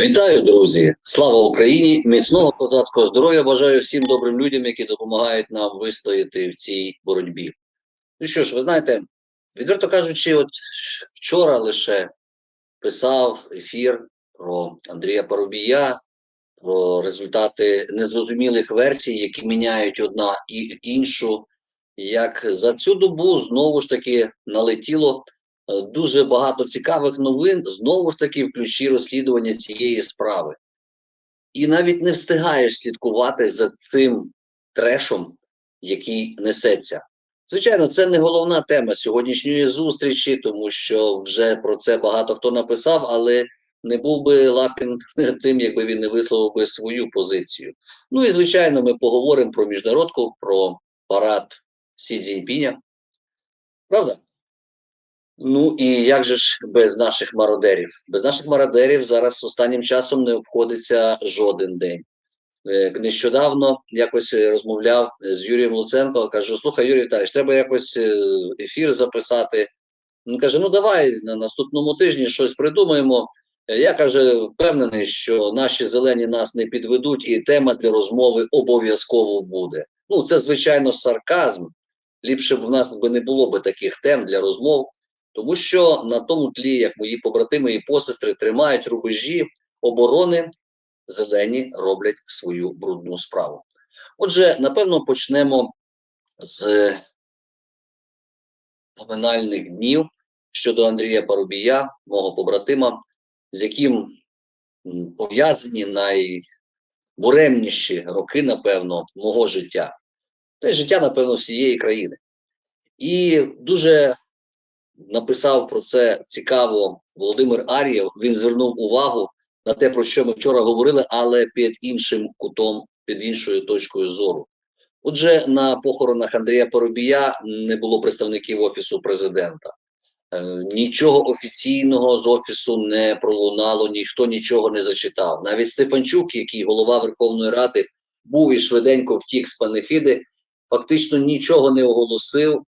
Вітаю, друзі! Слава Україні! Міцного козацького здоров'я! Бажаю всім добрим людям, які допомагають нам вистояти в цій боротьбі. Ну що ж, ви знаєте, відверто кажучи, от вчора лише писав ефір про Андрія Парубія, про результати незрозумілих версій, які міняють одна і іншу. Як за цю добу знову ж таки налетіло дуже багато цікавих новин, знову ж таки, в ключі розслідування цієї справи. І навіть не встигаєш слідкувати за цим трешом, який несеться. Звичайно, це не головна тема сьогоднішньої зустрічі, тому що вже про це багато хто написав, але не був би Лапін тим, якби він не висловив би свою позицію. Ну і звичайно, ми поговоримо про міжнародку, про парад Сі Цзіньпіня. Правда? Ну і як же ж без наших мародерів? Без наших мародерів зараз останнім часом не обходиться жоден день. Е, Нещодавно якось е, розмовляв з Юрієм Луценко, кажу: слухай, Юрій Віталійович, треба якось е, ефір записати. Він каже: Ну давай на наступному тижні щось придумаємо. Е, Я каже, впевнений, що наші зелені нас не підведуть, і тема для розмови обов'язково буде. Ну, це звичайно сарказм. Ліпше б в нас не було би таких тем для розмов, тому що на тому тлі, як мої побратими і посестри тримають рубежі оборони, зелені роблять свою брудну справу. Отже, напевно, почнемо з поминальних днів щодо Андрія Парубія, мого побратима, з яким пов'язані найбуремніші роки, напевно, мого життя, та життя, напевно, всієї країни. І дуже написав про це цікаво Володимир Ар'єв. Він звернув увагу на те, про що ми вчора говорили, але під іншим кутом, під іншою точкою зору. Отже, на похоронах Андрія Поробія не було представників офісу президента. Е, Нічого офіційного з офісу не пролунало, ніхто нічого не зачитав. Навіть Стефанчук, який голова Верховної Ради, був і швиденько втік з панихиди, фактично нічого не оголосив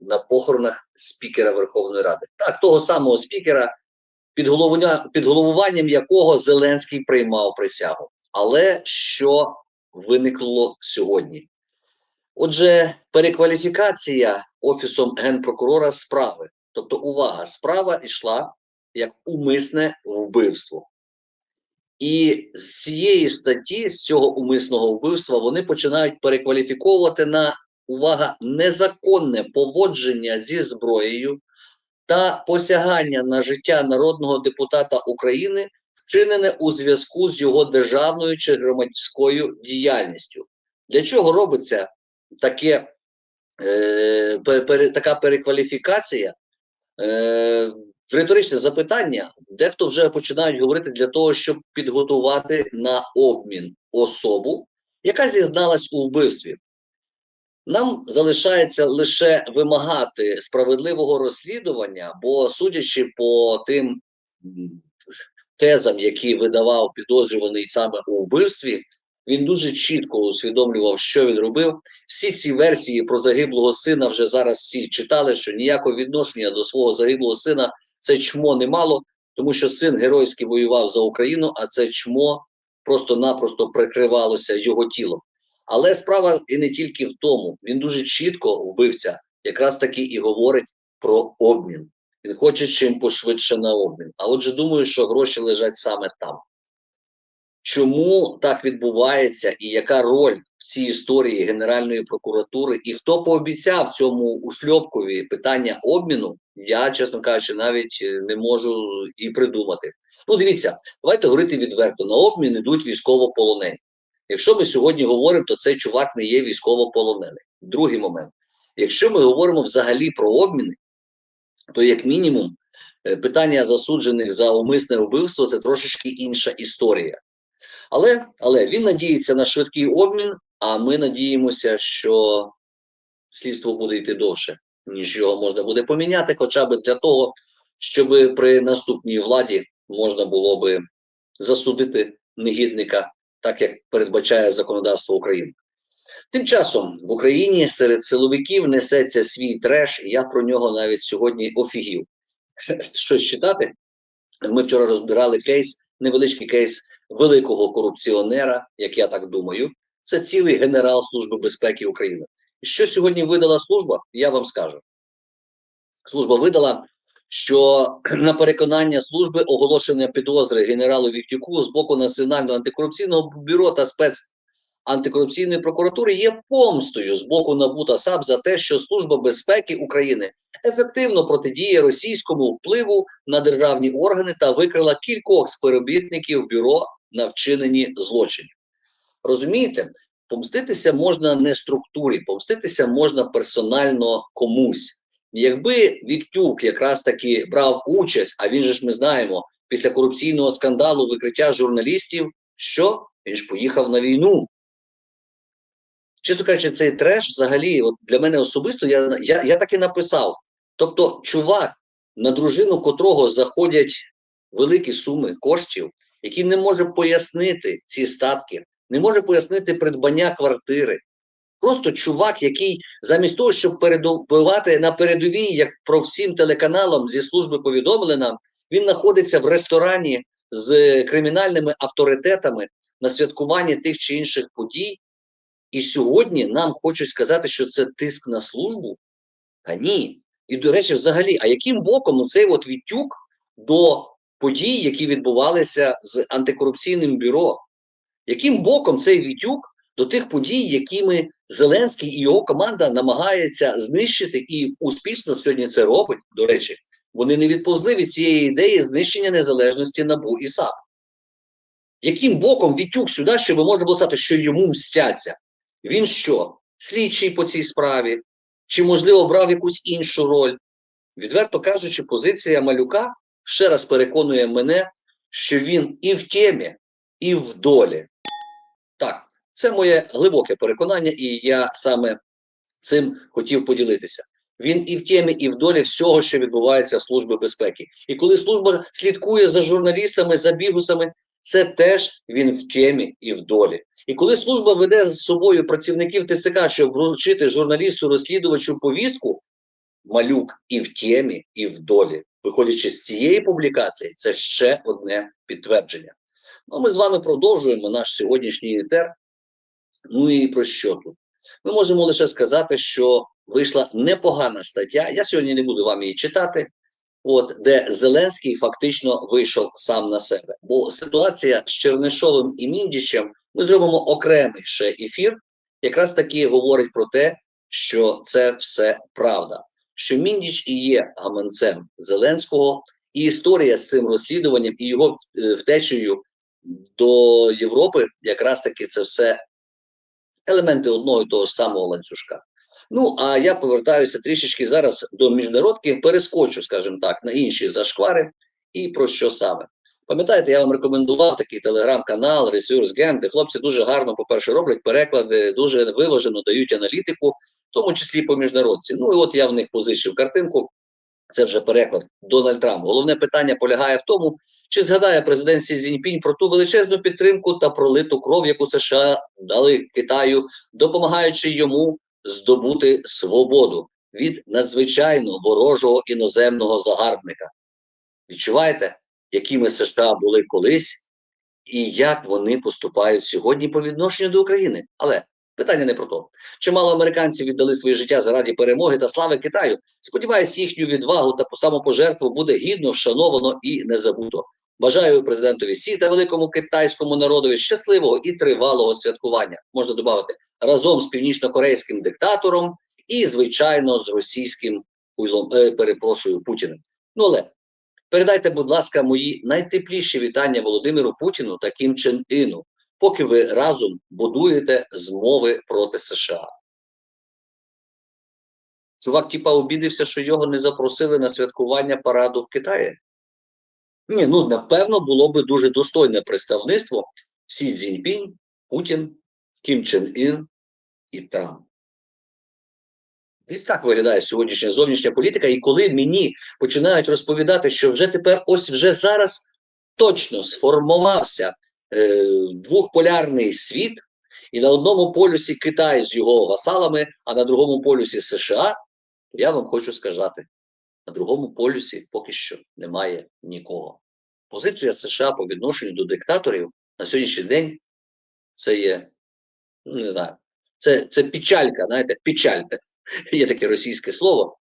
на похоронах спікера Верховної Ради. Так, того самого спікера, під, головування, під головуванням якого Зеленський приймав присягу. Але що виникло сьогодні? Отже, перекваліфікація Офісом генпрокурора справи. Тобто, увага, справа йшла як умисне вбивство. І з цієї статті, з цього умисного вбивства, вони починають перекваліфіковувати на увага незаконне поводження зі зброєю та посягання на життя народного депутата України, вчинене у зв'язку з його державною чи громадською діяльністю. Для чого робиться таке, е, пер, пер, така перекваліфікація? Е, риторичне запитання, дехто вже починають говорити для того, щоб підготувати на обмін особу, яка зізналась у вбивстві. Нам залишається лише вимагати справедливого розслідування, бо судячи по тим тезам, які видавав підозрюваний саме у вбивстві, він дуже чітко усвідомлював, що він робив. Всі ці версії про загиблого сина вже зараз всі читали, що ніякого відношення до свого загиблого сина це чмо не мало, тому що син геройськи воював за Україну, а це чмо просто-напросто прикривалося його тілом. Але справа і не тільки в тому. Він дуже чітко вбивця, якраз таки і говорить про обмін. Він хоче чим пошвидше на обмін. А отже, думаю, що гроші лежать саме там. Чому так відбувається, і яка роль в цій історії Генеральної прокуратури, і хто пообіцяв цьому ушльопкові питання обміну, я, чесно кажучи, навіть е, не можу і придумати. Ну, дивіться, давайте говорити відверто: на обмін йдуть військовополонені. Якщо ми сьогодні говоримо, то цей чувак не є військовополонений. Другий момент. Якщо ми говоримо взагалі про обміни, то як мінімум е, питання засуджених за умисне вбивство це трошечки інша історія. Але, але він надіється на швидкий обмін, а ми надіємося, що слідство буде йти довше, ніж його можна буде поміняти, хоча б для того, щоб при наступній владі можна було би засудити негідника, так як передбачає законодавство України. Тим часом в Україні серед силовиків несеться свій треш, і я про нього навіть сьогодні офігів. Щось читати. Ми вчора розбирали кейс невеличкий кейс великого корупціонера, як я так думаю. Це цілий генерал Служби безпеки України. Що сьогодні видала служба? Я вам скажу. Служба видала, що на переконання служби оголошення підозри генералу Віктюку з боку Національного антикорупційного бюро та спецантикорупційної прокуратури є помстою з боку НАБУ та САП за те, що Служба безпеки України ефективно протидіє російському впливу на державні органи та викрила кількох співробітників бюро на вчиненні злочинів. Розумієте, помститися можна не структурі, помститися можна персонально комусь. Якби Віктюк якраз таки брав участь, а він же ж ми знаємо, після корупційного скандалу викриття журналістів, що він ж поїхав на війну. Чесно кажучи, цей треш взагалі, от для мене особисто, я, я, я так і написав. Тобто, чувак, на дружину котрого заходять великі суми коштів, який не може пояснити ці статки, не може пояснити придбання квартири. Просто чувак, який замість того, щоб передбивати на передовій, як про всім телеканалам зі служби повідомили нам, він знаходиться в ресторані з кримінальними авторитетами на святкуванні тих чи інших подій. І сьогодні нам хочуть сказати, що це тиск на службу. А ні. І, до речі, взагалі, а яким боком цей от відтюк до подій, які відбувалися з антикорупційним бюро? Яким боком цей відтюк до тих подій, якими Зеленський і його команда намагається знищити і успішно сьогодні це робить. До речі, вони не відповзли від цієї ідеї знищення незалежності НАБУ і САП. Яким боком відтюк сюди, щоб можна було сказати, що йому мстяться? Він що? Слідчий по цій справі? Чи, можливо, брав якусь іншу роль? Відверто кажучи, позиція малюка ще раз переконує мене, що він і в темі, і в долі. Так. Це моє глибоке переконання, і я саме цим хотів поділитися. Він і в темі, і в долі всього, що відбувається в Службі безпеки. І коли служба слідкує за журналістами, за бігусами, це теж він в темі і в долі. І коли служба веде з собою працівників ТЦК, щоб вручити журналісту розслідувачу повістку, малюк і в темі, і в долі. Виходячи з цієї публікації, це ще одне підтвердження. Ну, ми з вами продовжуємо наш сьогоднішній етер. Ну і про що тут? Ми можемо лише сказати, що вийшла непогана стаття. Я сьогодні не буду вам її читати, от де Зеленський фактично вийшов сам на себе. Бо ситуація з Чернишовим і Міндічем ми зробимо окремий ще ефір, якраз таки говорить про те, що це все правда. Що Міндіч і є гаманцем Зеленського, і історія з цим розслідуванням і його втечею до Європи, якраз таки це все елементи одного і того самого ланцюжка. Ну а я повертаюся трішечки зараз до міжнародки, перескочу, скажімо так, на інші зашквари і про що саме. Пам'ятаєте, я вам рекомендував такий телеграм-канал Resource Game, де хлопці дуже гарно, по-перше, роблять переклади, дуже виважено дають аналітику, в тому числі по міжнародці. Ну і от я в них позичив картинку. Це вже переклад Дональд Трамп. Головне питання полягає в тому, чи згадає президент Сі Цзіньпінь про ту величезну підтримку та пролиту кров, яку США дали Китаю, допомагаючи йому здобути свободу від надзвичайно ворожого іноземного загарбника? Відчуваєте, якими США були колись, і як вони поступають сьогодні по відношенню до України? Але Питання не про то. Чимало американців віддали своє життя заради перемоги та слави Китаю. Сподіваюсь, їхню відвагу та самопожертву буде гідно вшановано і не забуто. Бажаю президентові Сі та великому китайському народові щасливого і тривалого святкування. Можна додати разом з північно-корейським диктатором і, звичайно, з російським хуйлом, е, перепрошую Путіним. Ну але передайте, будь ласка, мої найтепліші вітання Володимиру Путіну та Кім Чен Іну поки ви разом будуєте змови проти США. Чувак, типа, обідився, що його не запросили на святкування параду в Китаї. Ні, ну напевно, було би дуже достойне представництво Сі Цзіньпінь, Путін, Кім Чен Ін і Трамп. Десь так виглядає сьогоднішня зовнішня політика, і коли мені починають розповідати, що вже тепер, ось вже зараз точно сформувався е, двохполярний світ, і на одному полюсі Китай з його васалами, а на другому полюсі США, то я вам хочу сказати: на другому полюсі поки що немає нікого. позиція США по відношенню до диктаторів на сьогоднішній день це є, ну не знаю, це, це печалька, знаєте, печаль. Є таке російське слово.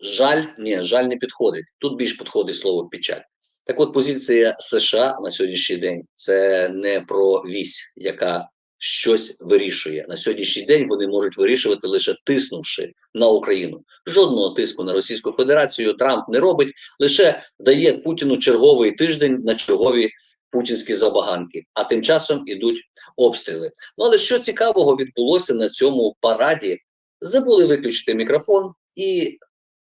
Жаль, ні, жаль не підходить. Тут більш підходить слово печаль. Так от позиція США на сьогоднішній день це не про вісь, яка щось вирішує. На сьогоднішній день вони можуть вирішувати лише тиснувши на Україну. Жодного тиску на Російську Федерацію Трамп не робить, лише дає Путіну черговий тиждень на чергові путінські забаганки. А тим часом ідуть обстріли. Ну але що цікавого відбулося на цьому параді? Забули виключити мікрофон, і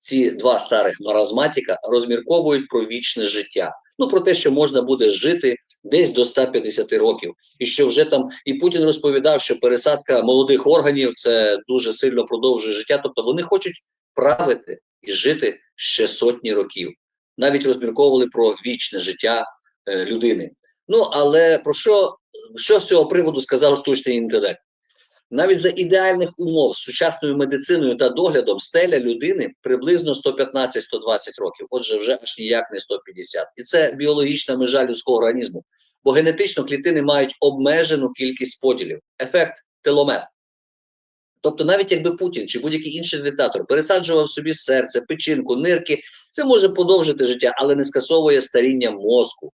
ці два старих маразматіка розмірковують про вічне життя. Ну про те, що можна буде жити десь до 150 років, і що вже там і Путін розповідав, що пересадка молодих органів це дуже сильно продовжує життя. Тобто вони хочуть правити і жити ще сотні років. Навіть розмірковували про вічне життя е, людини. Ну але про що, що з цього приводу сказав штучний інтелект? Навіть за ідеальних умов з сучасною медициною та доглядом стеля людини приблизно 115-120 років, отже, вже аж ніяк не 150. І це біологічна межа людського організму, бо генетично клітини мають обмежену кількість поділів, ефект теломер. Тобто, навіть якби Путін чи будь-який інший диктатор пересаджував собі серце, печінку, нирки, це може подовжити життя, але не скасовує старіння мозку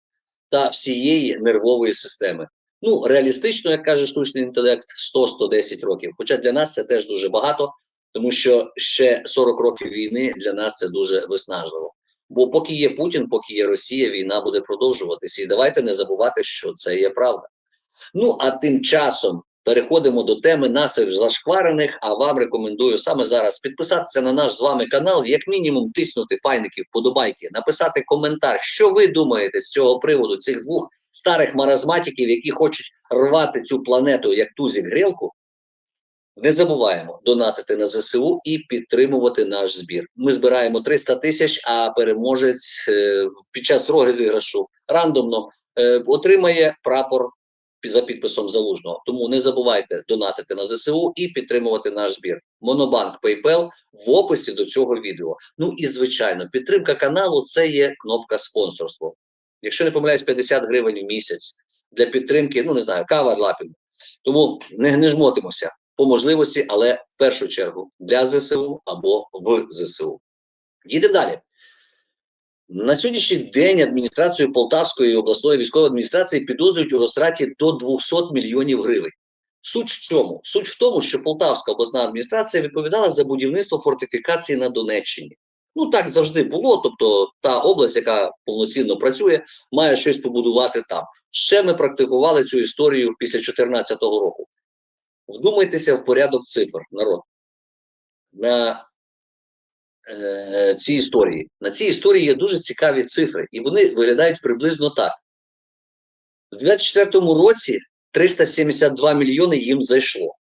та всієї нервової системи. Ну, реалістично, як каже штучний інтелект, 100-110 років. Хоча для нас це теж дуже багато, тому що ще 40 років війни для нас це дуже виснажливо. Бо поки є Путін, поки є Росія, війна буде продовжуватися. І давайте не забувати, що це є правда. Ну а тим часом переходимо до теми насер зашкварених. А вам рекомендую саме зараз підписатися на наш з вами канал, як мінімум тиснути файники, вподобайки, написати коментар, що ви думаєте з цього приводу цих двох старих маразматиків, які хочуть рвати цю планету як тузік грілку. Не забуваємо донатити на ЗСУ і підтримувати наш збір. Ми збираємо 300 тисяч, а переможець е, під час розіграшу рандомно е, отримає прапор за підписом залужного. Тому не забувайте донатити на ЗСУ і підтримувати наш збір. Монобанк PayPal в описі до цього відео. Ну і звичайно, підтримка каналу це є кнопка спонсорство. Якщо не помиляюсь, 50 гривень в місяць для підтримки, ну не знаю, кава лапіна. Тому не, не жмотимося по можливості, але в першу чергу для ЗСУ або в ЗСУ. Їдемо далі. На сьогоднішній день адміністрацію Полтавської обласної військової адміністрації підозрюють у розтраті до 200 мільйонів гривень. Суть в чому? Суть в тому, що Полтавська обласна адміністрація відповідала за будівництво фортифікації на Донеччині. Ну так завжди було. Тобто, та область, яка повноцінно працює, має щось побудувати там. Ще ми практикували цю історію після 2014 року. Вдумайтеся в порядок цифр, народ. На е, цій історії. На цій історії є дуже цікаві цифри, і вони виглядають приблизно так. У 2024 році 372 мільйони їм зайшло.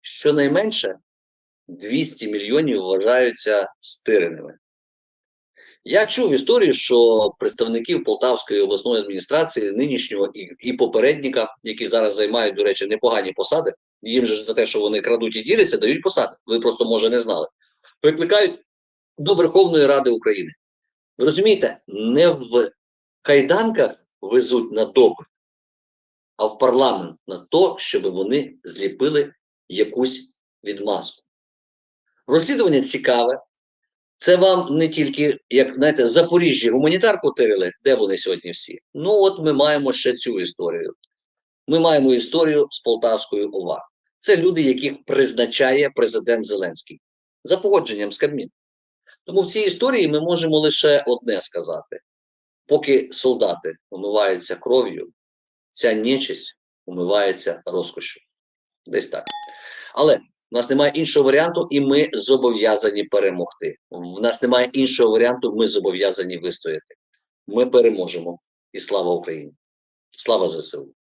Щонайменше 200 мільйонів вважаються стиреними. Я чув історію, що представників Полтавської обласної адміністрації, нинішнього і, і попередника, які зараз займають, до речі, непогані посади, їм же за те, що вони крадуть і діляться, дають посади. Ви просто може не знали. Викликають до Верховної Ради України. Ви розумієте, не в кайданках везуть на допит, а в парламент на те, щоб вони зліпили якусь відмазку. Розслідування цікаве. Це вам не тільки, як знаєте, в Запоріжжі гуманітарку тирили, де вони сьогодні всі. Ну, от ми маємо ще цю історію. Ми маємо історію з Полтавською ОВА. Це люди, яких призначає президент Зеленський за погодженням з Кабміном. Тому в цій історії ми можемо лише одне сказати: поки солдати умиваються кров'ю, ця нечисть умивається розкошю. Десь так. Але в нас немає іншого варіанту, і ми зобов'язані перемогти. У нас немає іншого варіанту, ми зобов'язані вистояти. Ми переможемо. І слава Україні! Слава ЗСУ!